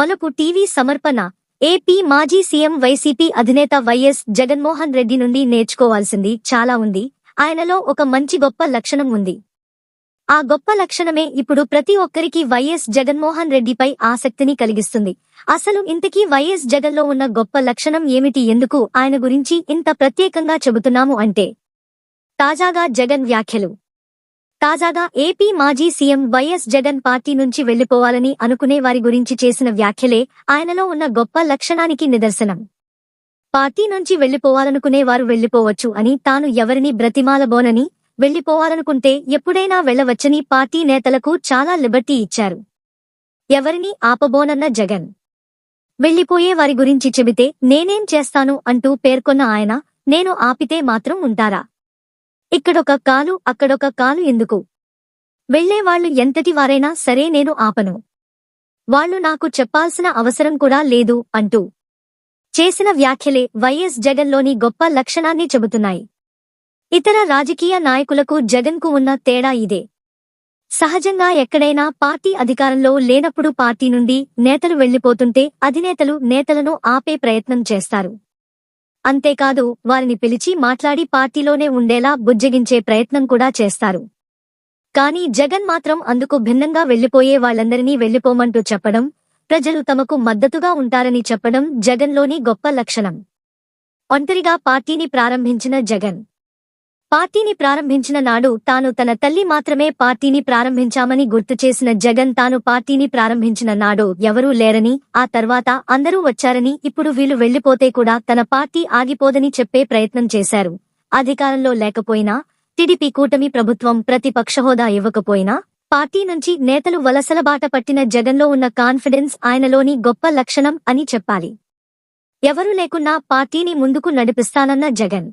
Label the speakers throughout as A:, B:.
A: మలుపు టీవీ సమర్పణ ఏపీ మాజీ సీఎం వైసీపీ అధినేత వైఎస్ జగన్మోహన్ రెడ్డి నుండి నేర్చుకోవాల్సింది చాలా ఉంది. ఆయనలో ఒక మంచి గొప్ప లక్షణం ఉంది. ఆ గొప్ప లక్షణమే ఇప్పుడు ప్రతి ఒక్కరికి వైఎస్ జగన్మోహన్ రెడ్డిపై ఆసక్తిని కలిగిస్తుంది. అసలు ఇంతకీ వైఎస్ జగన్లో ఉన్న గొప్ప లక్షణం ఏమిటి? ఎందుకు ఆయన గురించి ఇంత ప్రత్యేకంగా చెబుతున్నాము అంటే తాజాగా జగన్ వ్యాఖ్యలు. తాజాగా ఏపీ మాజీ సీఎం వైఎస్ జగన్ పార్టీ నుంచి వెళ్ళిపోవాలని అనుకునే వారి గురించి చేసిన వ్యాఖ్యలే ఆయనలో ఉన్న గొప్ప లక్షణానికి నిదర్శనం. పార్టీ నుంచి వెళ్ళిపోవాలనుకునే వారు వెళ్ళిపోవచ్చు అని తాను ఎవరిని బ్రతిమాలబోనని వెళ్ళిపోవాలనుకుంటే ఎప్పుడైనా వెళ్ళవచ్చని పార్టీ నేతలకు చాలా లిబర్టీ ఇచ్చారు. ఎవరిని ఆపబోనన్న జగన్. వెళ్ళిపోయే వారి గురించి చెబితే నేనేం చేస్తాను అంటూ పేర్కొన్న ఆయన నేను ఆపితే మాత్రం ఉంటారా? ఇక్కడొక కాలు అక్కడొక కాలు ఎందుకు? వెళ్ళేవాళ్ళు ఎంతటి వారైనా సరే నేను ఆపను. వాళ్ళు నాకు చెప్పాల్సిన అవసరం కూడా లేదు అంటూ. చేసిన వ్యాఖ్యలే వైఎస్ జగన్లోని గొప్ప లక్షణాన్ని చెబుతున్నాయి. ఇతర రాజకీయ నాయకులకు జగన్కు ఉన్న తేడా ఇదే. సహజంగా ఎక్కడైనా పార్టీ అధికారంలో లేనప్పుడు పార్టీ నుండి నేతలు వెళ్ళిపోతుంటే అధినేతలు నేతలను ఆపే ప్రయత్నం చేస్తారు. అంతేకాదు వారిని పిలిచి మాట్లాడి పార్టీలోనే ఉండేలా బుజ్జగించే ప్రయత్నం కూడా చేస్తారు. కానీ జగన్ మాత్రం అందుకు భిన్నంగా వెళ్ళిపోయే వాళ్ళందరినీ వెళ్ళిపోమంటూ చెప్పడం ప్రజలు తమకు మద్దతుగా ఉంటారని చెప్పడం జగన్లోని గొప్ప లక్షణం. ఒంటరిగా పార్టీని ప్రారంభించిన జగన్ పార్టీని ప్రారంభించిన నాడు తాను తన తల్లి మాత్రమే పార్టీని ప్రారంభించామని గుర్తు చేసిన జగన్ తాను పార్టీని ప్రారంభించిన నాడు ఎవరూ లేరని ఆ తర్వాత అందరూ వచ్చారని ఇప్పుడు వీళ్ళు వెళ్ళిపోతే కూడా తన పార్టీ ఆగిపోదని చెప్పే ప్రయత్నం చేశారు. అధికారంలో లేకపోయినా టిడిపి కూటమి ప్రభుత్వం ప్రతిపక్ష హోదా ఇవ్వకపోయినా పార్టీ నుంచి నేతలు వలసల బాట పట్టిన జగన్లో ఉన్న కాన్ఫిడెన్స్ ఆయనలోని గొప్ప లక్షణం అని చెప్పాలి. ఎవరు లేకున్నా పార్టీని ముందుకు నడిపిస్తానన్న జగన్.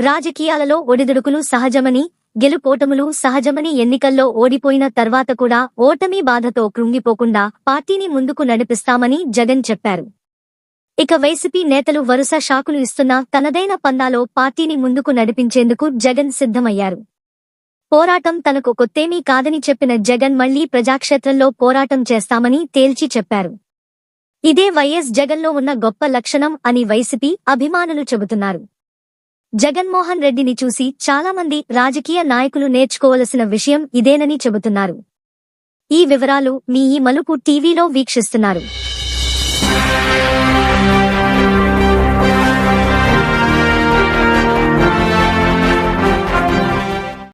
A: రాజకీయాలలో ఒడిదుడుకులు సహజమని గెలుపోటములు సహజమని ఎన్నికల్లో ఓడిపోయిన తర్వాత కూడా ఓటమి బాధతో కృంగిపోకుండా పార్టీని ముందుకు నడిపిస్తామని జగన్ చెప్పారు. ఇక వైసీపీ నేతలు వరుస షాకులు ఇస్తున్నా తనదైన పందాలో పార్టీని ముందుకు నడిపించేందుకు జగన్ సిద్ధమయ్యారు. పోరాటం తనకు కొత్తేమీ కాదని చెప్పిన జగన్ మళ్ళీ ప్రజాక్షేత్రంలో పోరాటం చేస్తామని తేల్చి చెప్పారు. ఇదే వైఎస్ జగన్లో ఉన్న గొప్ప లక్షణం అని వైసీపీ అభిమానులు చెబుతున్నారు. జగన్మోహన్ రెడ్డిని చూసి చాలామంది రాజకీయ నాయకులు నేర్చుకోవలసిన విషయం ఇదేనని చెబుతున్నారు. ఈ వివరాలు మీ ఈ మలుపు టీవీలో వీక్షిస్తున్నారు.